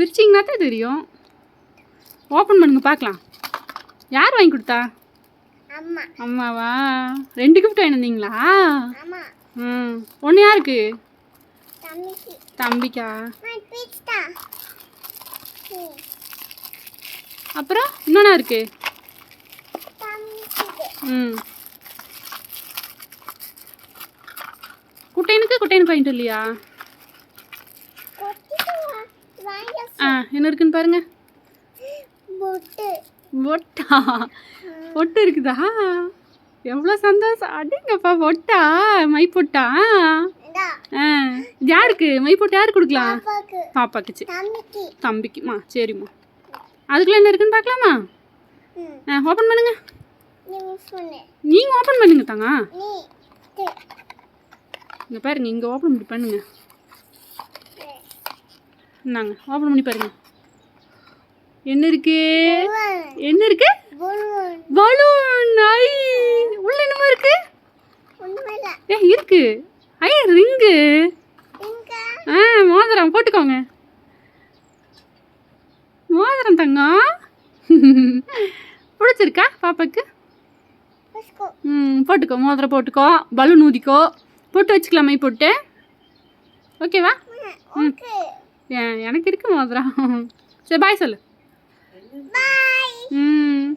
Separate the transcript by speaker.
Speaker 1: பிரிச்சிங்கன்னா தான் தெரியும். ஓப்பன் பண்ணுங்க பார்க்கலாம். யார் வாங்கி கொடுத்தா?
Speaker 2: அம்மா.
Speaker 1: அம்மாவா? ரெண்டு கிஃப்ட் வாங்கி வந்தீங்களா?
Speaker 2: அம்மா
Speaker 1: ம். ஒன்று யாருக்கு?
Speaker 2: தம்பிக்கு.
Speaker 1: அப்புறம் இன்னொன்னா இருக்கு? ம். குட்டையனுக்கு குட்டையனுக்கு வாங்கிட்டு இல்லையா
Speaker 2: கொட்டிட்டு வாங்க
Speaker 1: ஆ என்ன இருக்குன்னு பாருங்க.
Speaker 2: போட்டு.
Speaker 1: பொட்டா. இருக்குதா? எவ்வளோ சந்தோஷம். அடிங்கப்பா பொட்டா? மை பொட்டா யாருக்கு? மை பொட்டு யாருக்கு கொடுக்கலாம்?
Speaker 2: பாப்பாக்கு.
Speaker 1: பாப்பாக்கு சரி.
Speaker 2: தம்பிக்கு.
Speaker 1: தம்பிக்குமா சரிம்மா. அதுக்குள்ள என்ன இருக்குன்னு பார்க்கலாமா? ஆ ஓப்பன் பண்ணுங்க. நீங்கள் ஓப்பன் பண்ணுங்க தாங்க இங்கே பாருங்க இங்கே ஓப்பன் பண்ணி பண்ணுங்க. இந்தாங்க ஓப்பன் பண்ணி பாருங்க. என்ன இருக்கு? என்ன இருக்கு?
Speaker 2: பலூன்
Speaker 1: ஐ உள்ள என்னமோ இருக்கு? ஏ இருக்கு. ஐ ரிங்கு. ஆ மோதிரம் போட்டுக்கோங்க. மோதிரம் தங்கம் பிடிச்சிருக்கா பாப்பாக்கு? ம் போட்டுக்கோ மோதிரம் போட்டுக்கோ. பலூன் ஊதிக்கோ. போட்டு வச்சுக்கலாமே போட்டு. ஓகேவா
Speaker 2: ஓகே
Speaker 1: எனக்கு இருக்கு மோதிரம் சரி பாய் சொல்லு. ம்.